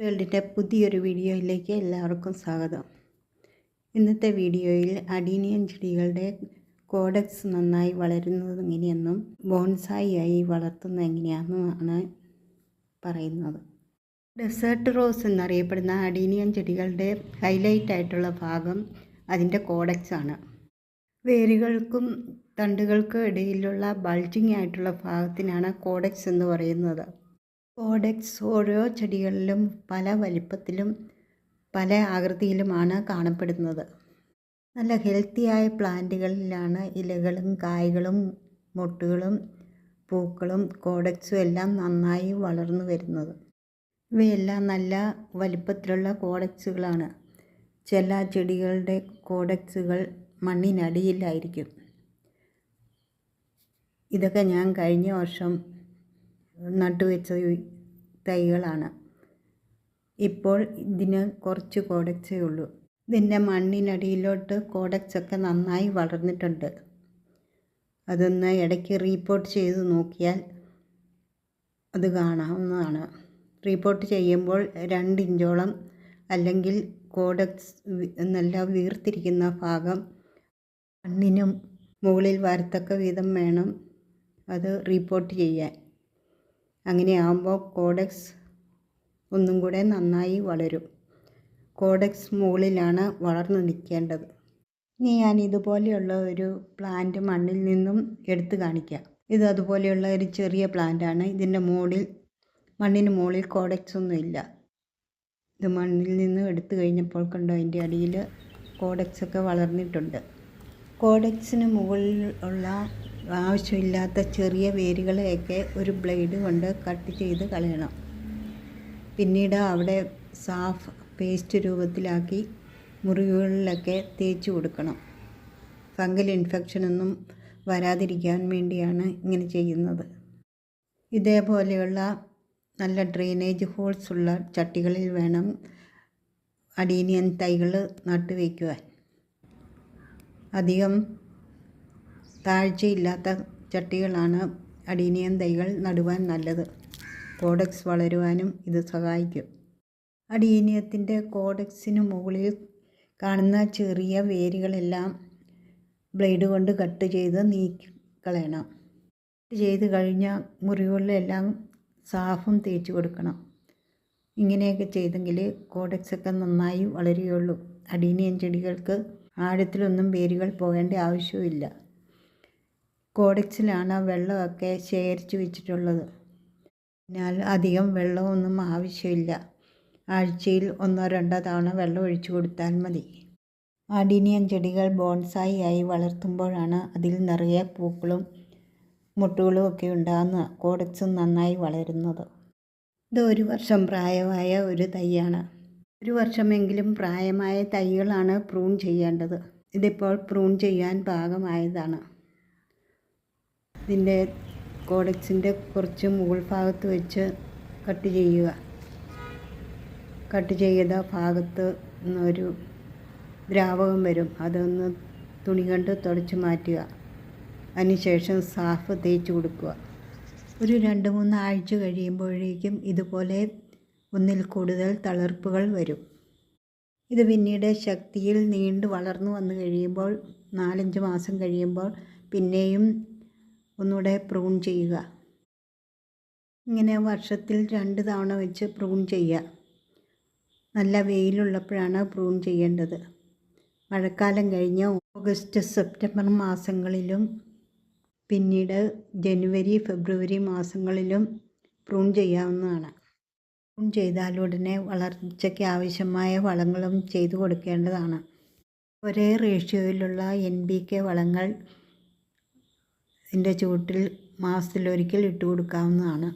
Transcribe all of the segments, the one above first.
വേൾഡിന്റെ പുതിയൊരു വീഡിയോയിലേക്ക് എല്ലാവർക്കും സ്വാഗതം. ഇന്നത്തെ വീഡിയോയിൽ അഡീനിയൻ ചെടികളുടെ കോഡക്സ് നന്നായി വളരുന്നത് എങ്ങനെയെന്നും ബോൺസായി ആയി വളർത്തുന്നത് എങ്ങനെയാണെന്നുമാണ് പറയുന്നത്. ഡെസേർട്ട് റോസ് എന്നറിയപ്പെടുന്ന അഡീനിയൻ ചെടികളുടെ ഹൈലൈറ്റ് ആയിട്ടുള്ള ഭാഗം അതിന്റെ കോഡക്സ് ആണ്. വേരുകൾക്കും തണ്ടുകൾക്കും ഇടയിലുള്ള ബൾജിങ് ആയിട്ടുള്ള ഭാഗത്തിനാണ് കോഡക്സ് എന്ന് പറയുന്നത്. കോഡക്സ് ഓരോ ചെടികളിലും പല വലിപ്പത്തിലും പല ആകൃതിയിലുമാണ് കാണപ്പെടുന്നത്. നല്ല ഹെൽത്തിയായ പ്ലാന്റുകളിലാണ് ഇലകളും കായ്കളും മൊട്ടുകളും പൂക്കളും കോഡക്സും എല്ലാം നന്നായി വളർന്നു വരുന്നത്. ഇവയെല്ലാം നല്ല വലിപ്പത്തിലുള്ള കോഡക്സുകളാണ്. ചില ചെടികളുടെ കോഡക്സുകൾ മണ്ണിനടിയിലായിരിക്കും. ഇതൊക്കെ ഞാൻ കഴിഞ്ഞ വർഷം നട്ടുവെച്ച തൈകളാണ്. ഇപ്പോൾ ഇതിന് കുറച്ച് കോടച്ചേ ഉള്ളൂ. ഇതിന്റെ മണ്ണിനടിയിലോട്ട് കോടച്ചൊക്കെ നന്നായി വളർന്നിട്ടുണ്ട്. അതൊന്ന് ഇടയ്ക്ക് റീപ്പോർട്ട് ചെയ്ത് നോക്കിയാൽ അത് കാണാവുന്നതാണ്. റീപ്പോർട്ട് ചെയ്യുമ്പോൾ രണ്ട് ഇഞ്ചോളം അല്ലെങ്കിൽ കോഡക്സ് നല്ല വീർത്തിരിക്കുന്ന ഭാഗം മണ്ണിനും മുകളിൽ വരത്തക്ക വിധം വേണം അത് റീപ്പോർട്ട് ചെയ്യാൻ. അങ്ങനെയാകുമ്പോൾ കോഡക്സ് ഒന്നും കൂടെ നന്നായി വളരും. കോഡക്സ് മുകളിലാണ് വളർന്നു നിൽക്കേണ്ടത്. ഇനി ഞാൻ ഇതുപോലെയുള്ള ഒരു പ്ലാന്റ് മണ്ണിൽ നിന്നും എടുത്ത് കാണിക്കാം. ഇത് അതുപോലെയുള്ള ഒരു ചെറിയ പ്ലാന്റാണ് ഇതിന്റെ മുകളിൽ മണ്ണിന് മുകളിൽ കോഡക്സ് ഒന്നും ഇല്ല. ഇത് മണ്ണിൽ നിന്ന് എടുത്തു കഴിഞ്ഞപ്പോൾ കണ്ടോ അതിന്റെ അടിയിൽ കോഡക്സൊക്കെ വളർന്നിട്ടുണ്ട്. കോഡക്സിന് മുകളിൽ ഉള്ള ആവശ്യമില്ലാത്ത ചെറിയ വേരുകളെയൊക്കെ ഒരു ബ്ലേഡ് കൊണ്ട് കട്ട് ചെയ്ത് കളയണം. പിന്നീട് അവിടെ സാഫ് പേസ്റ്റ് രൂപത്തിലാക്കി മുറിവുകളിലൊക്കെ തേച്ച് കൊടുക്കണം. ഫംഗൽ ഇൻഫെക്ഷനൊന്നും വരാതിരിക്കാൻ വേണ്ടിയാണ് ഇങ്ങനെ ചെയ്യുന്നത്. ഇതേപോലെയുള്ള നല്ല ഡ്രെയിനേജ് ഹോൾസ് ഉള്ള ചട്ടികളിൽ വേണം അഡീനിയൻ തൈകൾ നട്ടുവയ്ക്കുവാൻ അധികം താഴ്ചയില്ലാത്ത ചട്ടികളാണ് അടിനിയം തൈകൾ നടുവാൻ നല്ലത്. കോഡക്സ് വളരുവാനും ഇത് സഹായിക്കും. അഡീനിയത്തിന്റെ കോഡക്സിന് മുകളിൽ കാണുന്ന ചെറിയ വേരുകളെല്ലാം ബ്ലേഡ് കൊണ്ട് കട്ട് ചെയ്ത് നീക്കി കളയണം കട്ട് ചെയ്ത് കഴിഞ്ഞ മുറിവുകളിലെല്ലാം സാഫും തേച്ച് കൊടുക്കണം. ഇങ്ങനെയൊക്കെ ചെയ്തെങ്കിൽ കോഡക്സൊക്കെ നന്നായി വളരുകയുള്ളൂ. അഡീനിയൻ ചെടികൾക്ക് ആഴത്തിലൊന്നും വേരുകൾ പോകേണ്ട ആവശ്യമില്ല കോഡക്സിലാണ് വെള്ളമൊക്കെ ശേഖരിച്ച് വെച്ചിട്ടുള്ളത്. അതിനാൽ അധികം വെള്ളമൊന്നും ആവശ്യമില്ല. ആഴ്ചയിൽ ഒന്നോ രണ്ടോ തവണ വെള്ളം ഒഴിച്ചു കൊടുത്താൽ മതി. ആഡിനിയൻ ചെടികൾ ബോൺസായി ആയി വളർത്തുമ്പോഴാണ് അതിൽ നിറയെ പൂക്കളും മുട്ടുകളും ഒക്കെ ഉണ്ടാകുന്ന കോഡക്സും നന്നായി വളരുന്നത്. ഇത് ഒരു വർഷം പ്രായമായ ഒരു തൈയാണ്. ഒരു വർഷമെങ്കിലും പ്രായമായ തൈകളാണ് പ്രൂൺ ചെയ്യേണ്ടത്. ഇതിപ്പോൾ പ്രൂൺ ചെയ്യാൻ പാകമായതാണ്. ഇതിന്റെ കോഡക്സിന്റെ കുറച്ച് മുകൾ ഭാഗത്ത് വെച്ച് കട്ട് ചെയ്യുക. കട്ട് ചെയ്ത ഭാഗത്ത് ഒരു ദ്രാവകം വരും. അതൊന്ന് തുണി കൊണ്ട് തുടച്ച് മാറ്റുക. അതിനുശേഷം സാഫ് തേച്ച് കൊടുക്കുക. ഒരു രണ്ട് മൂന്ന് ആഴ്ച കഴിയുമ്പോഴേക്കും ഇതുപോലെ ഒന്നിൽ കൂടുതൽ തളർപ്പുകൾ വരും. ഇത് പിന്നീട് ശക്തിയിൽ നീണ്ടു വളർന്നു വന്നു കഴിയുമ്പോൾ നാലഞ്ച് മാസം കഴിയുമ്പോൾ പിന്നെയും ഒന്നുകൂടെ പ്രൂൺ ചെയ്യുക. ഇങ്ങനെ വർഷത്തിൽ രണ്ട് തവണ വെച്ച് പ്രൂൺ ചെയ്യുക. നല്ല വെയിലുള്ളപ്പോഴാണ് പ്രൂൺ ചെയ്യേണ്ടത്. മഴക്കാലം കഴിഞ്ഞ് ഓഗസ്റ്റ് സെപ്റ്റംബർ മാസങ്ങളിലും പിന്നീട് ജനുവരി ഫെബ്രുവരി മാസങ്ങളിലും പ്രൂൺ ചെയ്യാവുന്നതാണ്. പ്രൂൺ ചെയ്താലുടനെ വളർച്ചയ്ക്ക് ആവശ്യമായ വളങ്ങളും ചെയ്തു കൊടുക്കേണ്ടതാണ്. ഒരേ റേഷ്യോയിലുള്ള എൻ ബി കെ വളങ്ങൾ ഇതിന്റെ ചുവട്ടിൽ മാസത്തിലൊരിക്കൽ ഇട്ട് കൊടുക്കാവുന്നതാണ്.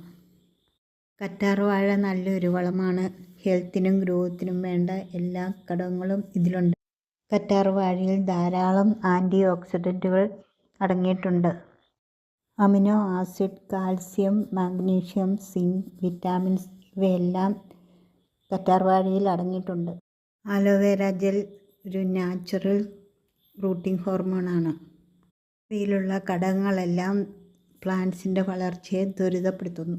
കറ്റാർവാഴ നല്ലൊരു വളമാണ്. ഹെൽത്തിനും ഗ്രോത്തിനും വേണ്ട എല്ലാ ഘടകങ്ങളും ഇതിലുണ്ട്. കറ്റാർവാഴയിൽ ധാരാളം ആന്റി ഓക്സിഡന്റുകൾ അടങ്ങിയിട്ടുണ്ട്. Amino acid calcium magnesium zinc vitamins ഇവയെല്ലാം കറ്റാർവാഴയിൽ അടങ്ങിയിട്ടുണ്ട്. ആലോവേര ജെൽ ഒരു നാച്ചുറൽ റൂട്ടിംഗ് ഹോർമോണാണ്. ഇവയിലുള്ള ഘടകങ്ങളെല്ലാം പ്ലാന്റ്സിന്റെ വളർച്ചയെ ത്വരിതപ്പെടുത്തുന്നു.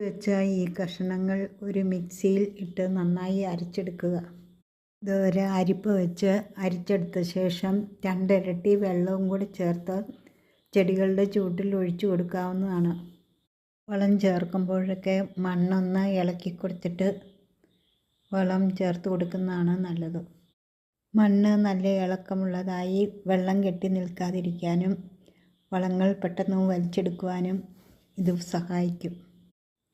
വെച്ച ഈ കഷണങ്ങൾ ഒരു മിക്സിയിൽ ഇട്ട് നന്നായി അരച്ചെടുക്കുക. ഇത് ഒരു അരിപ്പ് വെച്ച് അരിച്ചെടുത്ത ശേഷം രണ്ടിരട്ടി വെള്ളവും കൂടി ചേർത്ത് ചെടികളുടെ ചൂട്ടിൽ ഒഴിച്ചു കൊടുക്കാവുന്നതാണ്. വളം ചേർക്കുമ്പോഴൊക്കെ മണ്ണൊന്ന് ഇളക്കി കൊടുത്തിട്ട് വളം ചേർത്ത് കൊടുക്കുന്നതാണ് നല്ലത്. മണ്ണ് നല്ല ഇളക്കമുള്ളതായി വെള്ളം കെട്ടി നിൽക്കാതിരിക്കാനും വളങ്ങൾ പെട്ടെന്ന് വലിച്ചെടുക്കുവാനും ഇത് സഹായിക്കും.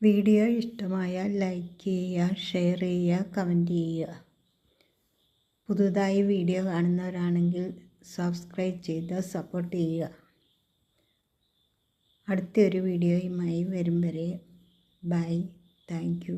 വീഡിയോ ഇഷ്ടമായാൽ ലൈക്ക് ചെയ്യുക ഷെയർ ചെയ്യുക കമന്റ് ചെയ്യുക. പുതുതായി വീഡിയോ കാണുന്നവരാണെങ്കിൽ സബ്സ്ക്രൈബ് ചെയ്ത് സപ്പോർട്ട് ചെയ്യുക. അടുത്തൊരു വീഡിയോയുമായി വരും വരെ. ബൈ. താങ്ക്